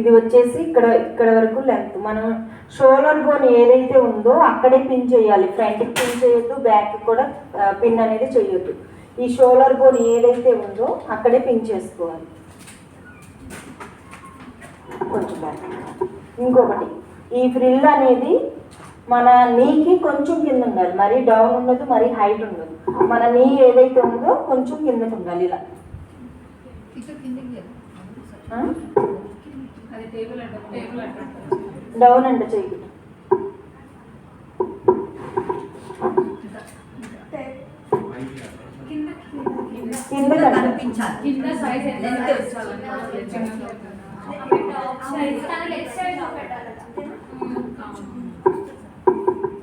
ఇది వచ్చేసి ఇక్కడ ఇక్కడ వరకు లెంత్ మనం షోల్డర్ బోన్ ఏదైతే ఉందో అక్కడే పిన్ చేయాలి. ఫ్రంట్కి పిన్ చేయొద్దు బ్యాక్ కూడా పిన్ అనేది చేయొద్దు. ఈ షోల్డర్ బోన్ ఏదైతే ఉందో అక్కడే పిన్ చేసుకోవాలి. కొంచెం బ్యాక్ ఇంకొకటి ఈ ఫ్రిల్ అనేది మన నీకి కొంచెం కింద ఉండాలి. మరీ డౌన్ ఉండదు మరీ హైట్ ఉండదు. మన నీ ఏదైతే ఉందో కొంచెం కిందకు ఉండాలి ఇలా. డౌన్ అంటే చెయ్యి. కింద కనిపించాలి. కింద సైజ్ ఎంత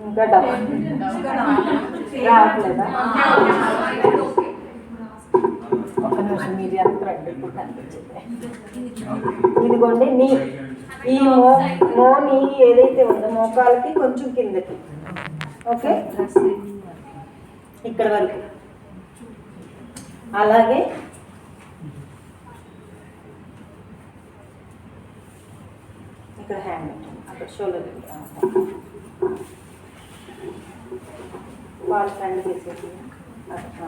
ఇంకా డౌన్. రావట్లేదా? ఒక నిమిషం మీది అంత రండి ఇప్పుడు కనిపించింది ఇదిగోండి నీ ఈ మో మో నీ ఏదైతే ఉందో మోకాలకి కొంచెం కిందకి. ఓకే? ఇక్కడ వరకు. అలాగే. ఇక్కడ హ్యాండ్ అక్కడ షోల్డర్ వాళ్ళ ఫ్రెండ్ తీసేసి. అట్లా.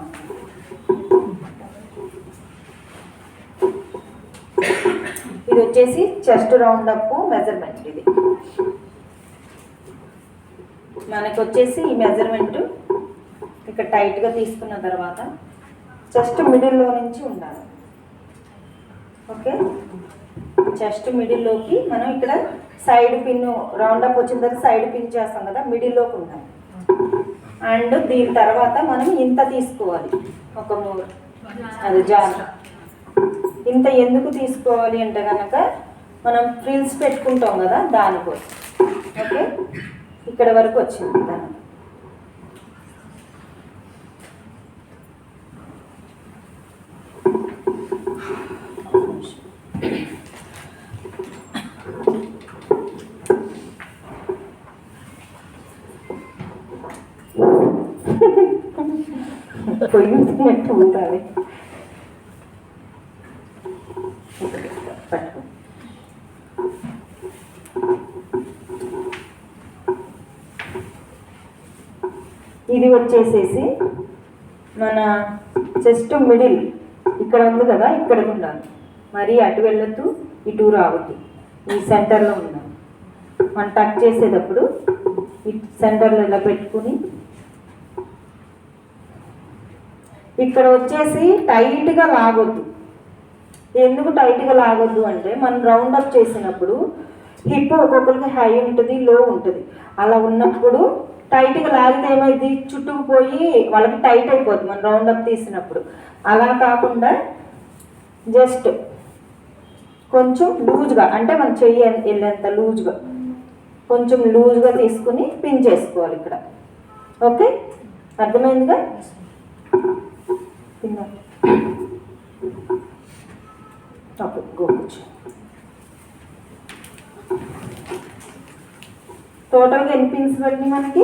ఇది వచ్చేసి చెస్ట్ రౌండ్ అప్ మెజర్మెంట్ ఇది. మనకు వచ్చేసి ఈ మెజర్మెంట్ ఇక్కడ టైట్గా తీసుకున్న తర్వాత చెస్ట్ మిడిల్లో నుంచి ఉండాలి. ఓకే? చెస్ట్ మిడిల్లోకి మనం ఇక్కడ సైడ్ పిన్ రౌండ్ అప్ వచ్చిన తర్వాత సైడ్ పిన్ చేస్తాం కదా మిడిల్లోకి ఉండాలి. అండ్ దీని తర్వాత మనం ఇంత తీసుకోవాలి. ఒక మూడు అది జాన్. ఇంత ఎందుకు తీసుకోవాలి అంటే కనుక మనం ఫ్రిల్స్ పెట్టుకుంటాం కదా దానికోసం. ఓకే? ఇక్కడ వరకు వచ్చింది దాని. పోయినట్టు ఉంటుంది. పట్టుకో ఇది వచ్చేసేసి మన చెస్ట్ మిడిల్ ఇక్కడ ఉంది కదా ఇక్కడ ఉండాలి. మరీ అటు వెళ్ళొద్దు ఇటు రావద్దు. ఈ సెంటర్లో ఉండాలి. మనం టచ్ చేసేటప్పుడు ఈ సెంటర్లో ఇలా పెట్టుకుని ఇక్కడ వచ్చేసి టైట్గా లాగొద్దు. ఎందుకు టైట్గా లాగొద్దు అంటే మనం రౌండ్ అప్ చేసినప్పుడు హిప్ ఒక్కొక్కరికి హై ఉంటుంది లో ఉంటుంది. అలా ఉన్నప్పుడు టైట్గా లాగితే ఏమైంది చుట్టుకుపోయి వాళ్ళకి టైట్ అయిపోద్ది మనం రౌండ్ అప్ తీసినప్పుడు. అలా కాకుండా జస్ట్ కొంచెం లూజ్గా అంటే మన చెయ్యి వెళ్ళేంత లూజ్గా కొంచెం లూజ్గా తీసుకుని పిన్ చేసుకోవాలి ఇక్కడ. ఓకే? అర్థమైందిగా? తిన్నా ఓకే గో టోటల్గా ఎన్ని పిన్స్ పడినాయి మనకి?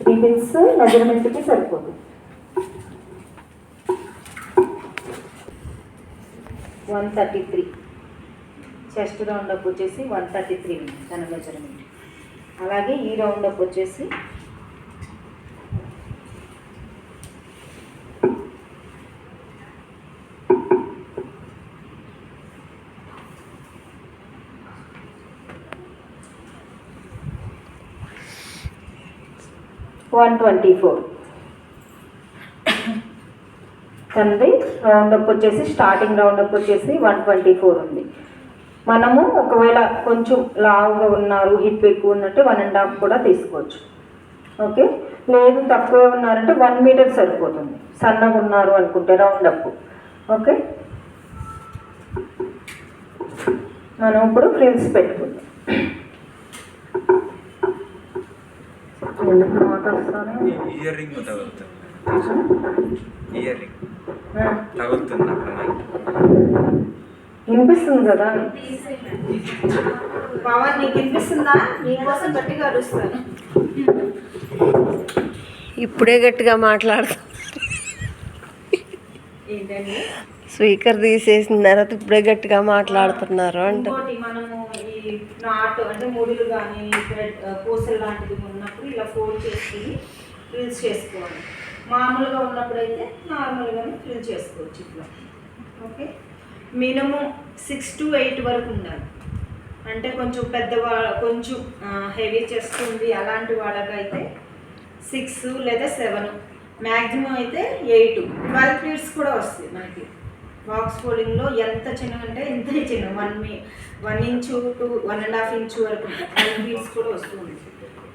త్రీ పిన్స్ మెజర్మెంట్కి సరిపోతుంది. One thirty three chest round up వచ్చేసి వన్ థర్టీ త్రీ తన మెజర్మెంట్ అలాగే ఈ రౌండ్ అప్ వచ్చేసి వన్ ట్వంటీ ఫోర్ తండ్రి రౌండప్ వచ్చేసి స్టార్టింగ్ రౌండ్ అప్ వచ్చేసి వన్ ట్వంటీ ఫోర్ ఉంది. మనము ఒకవేళ కొంచెం లావుగా ఉన్నారు హిప్ ఎక్కువ ఉన్నట్టు వన్ అండ్ హాఫ్ కూడా తీసుకోవచ్చు. ఓకే? లేదు తక్కువ ఉన్నారంటే వన్ మీటర్ సరిపోతుంది. సన్నగా ఉన్నారు అనుకుంటే రౌండ్ అప్ ఓకే? మనం ఇప్పుడు ఫ్రిల్స్ పెట్టుకుందాం. ఇయర్ రింగ్ తగులుతుంది. ఇయర్ రింగ్ తగులుతుంది అప్పుడు మైక్. వినిపిస్తుంది కదా? పవన్ నీకు వినిపిస్తుందా? నీకోసం గట్టిగా అరుస్తాను. ఇప్పుడే గట్టిగా మాట్లాడుతా. ఏంటండి? స్పీకర్ తీసేసిన తర్వాత ఇప్పుడే గట్టిగా మాట్లాడుతున్నారు అంట. ఇంకోటి మనము ఈ నాట్ అంటే ముడులు కానీ థ్రెడ్ పూసలు లాంటివి ఉన్నప్పుడు ఇలా ఫోల్డ్ చేసుకుని ఫ్రిల్స్ చేసుకోవాలి. మామూలుగా ఉన్నప్పుడైతే నార్మల్గానే ఫ్రిల్ చేసుకోవచ్చు ఇట్లా. Okay? Minimum six to eight వరకు ఉండాలి. అంటే కొంచెం పెద్దవా కొంచెం హెవీ చేస్తుంది అలాంటి వాళ్ళకైతే సిక్స్ లేదా సెవెన్ మ్యాక్సిమం అయితే ఎయిట్ ట్వెల్వ్ పీరియడ్స్ కూడా వస్తాయి మనకి. బాక్స్ ఫోల్డింగ్లో ఎంత చిన్న అంటే ఎంత చిన్న one me one inch to one and half inch వరకు. ఫైవ్ ఫీల్స్ కూడా వస్తుంది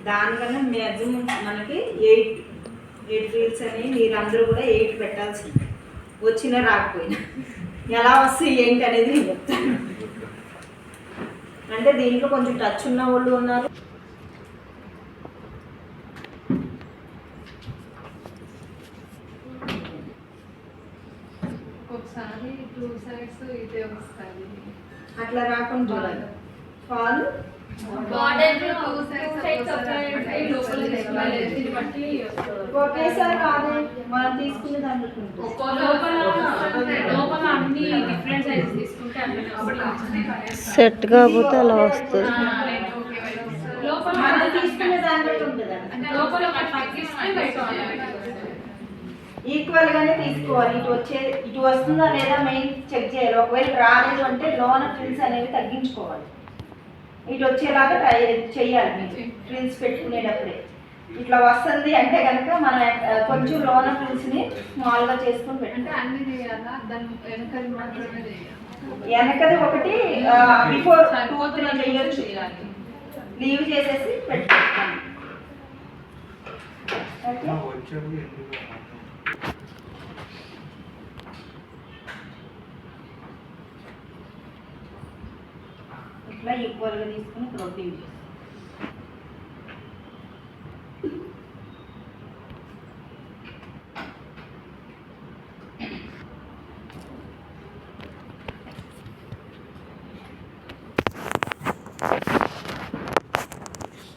దానివల్ల మ్యాక్సిమం మనకి ఎయిట్ ఎయిట్ ఫీల్స్ అని మీరు అందరూ కూడా ఎయిట్ పెట్టాల్సింది. వచ్చినా రాకపోయినా. ఎలా వస్తాయి ఏంటి అనేది నేను చెప్తాను. అంటే దీంట్లో కొంచెం టచ్ ఉన్న వాళ్ళు ఉన్నారు. ఒకసారి టూ సైడ్స్ ఇదే వస్తుంది అట్లా రాకుండా చూడాలి ఫాల్ బార్డర్ టూ సైడ్స్ ఒకే లోపల తీసుకోవాలి దీన్ని బట్టి ఒకేసారి కాదు మనం తీసుకునే దాన్ని బట్టి ఉంటుంది. లోపల లోపల అన్ని డిఫరెంట్ సైజెస్ తీసుకుంటే అన్ని అప్పుడు సెట్ కాకపోతే అలా వస్తుంది లోపల మనం తీసుకునే దాన్ని బట్టి ఉంటుంది లోపల ఒకటి తగ్గిస్తే బయట ఈక్వల్ గానే తీసుకోవాలి. ఇటు వచ్చే ఇటు వస్తుందా లేదా మెయిన్ చెక్ చేయాలి. ఒకవేళ రాలేదు అంటే లోన ఫ్రిల్స్ అనేవి తగ్గించుకోవాలి. ఇటు వచ్చేలాగా ట్రై చేయాలి మీరు. ఫ్రిల్స్ పెట్టుకునేటప్పుడే. ఇట్లా వస్తుంది అంటే కనుక మనం కొంచెం లోన ఫ్రిల్స్ని స్మాల్గా చేసుకుని పెట్టాలి అన్ని చేయాలా? దాని వెనకది మాత్రమే చేయాలి? వెనకది ఒకటి బిఫోర్ టూ త్రీ చేయొచ్చు. చేయాలి. లీవ్ చేసేసి పెట్టుకుంటాను ఇట్లా ఈక్వల్గా తీసుకుని ప్రోటీన్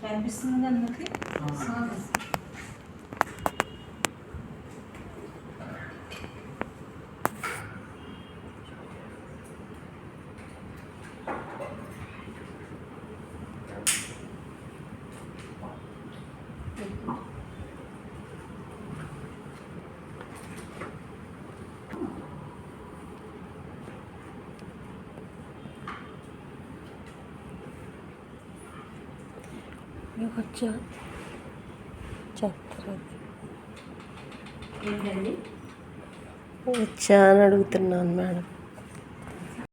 కనిపిస్తుంది అందుకే వచ్చా చెప్తారు వచ్చా అని అడుగుతున్నాను మేడం.